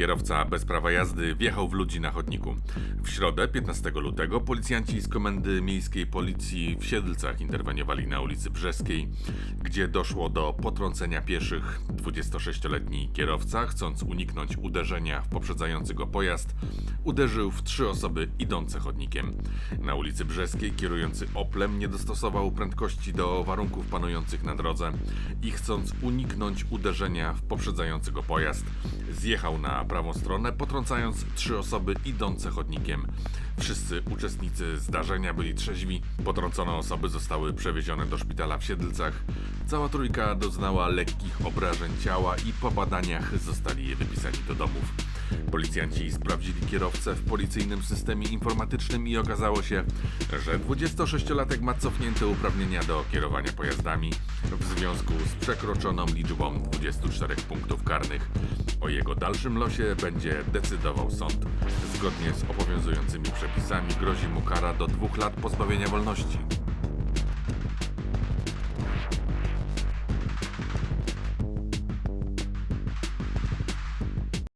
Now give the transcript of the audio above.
Kierowca bez prawa jazdy wjechał w ludzi na chodniku. W środę, 15 lutego, policjanci z Komendy Miejskiej Policji w Siedlcach interweniowali na ulicy Brzeskiej, gdzie doszło do potrącenia pieszych. 26-letni kierowca, chcąc uniknąć uderzenia w poprzedzający go pojazd, uderzył w trzy osoby idące chodnikiem. Na ulicy Brzeskiej kierujący Oplem nie dostosował prędkości do warunków panujących na drodze i chcąc uniknąć uderzenia w poprzedzający go pojazd, zjechał na prawą stronę, potrącając trzy osoby idące chodnikiem. Wszyscy uczestnicy zdarzenia byli trzeźwi, potrącone osoby zostały przewiezione do szpitala w Siedlcach. Cała trójka doznała lekkich obrażeń ciała i po badaniach zostali wypisani do domów. Policjanci sprawdzili kierowcę w policyjnym systemie informatycznym i okazało się, że 26-latek ma cofnięte uprawnienia do kierowania pojazdami w związku z przekroczoną liczbą 24 punktów karnych. O jego dalszym losie będzie decydował sąd. Zgodnie z obowiązującymi przepisami grozi mu kara do dwóch lat pozbawienia wolności.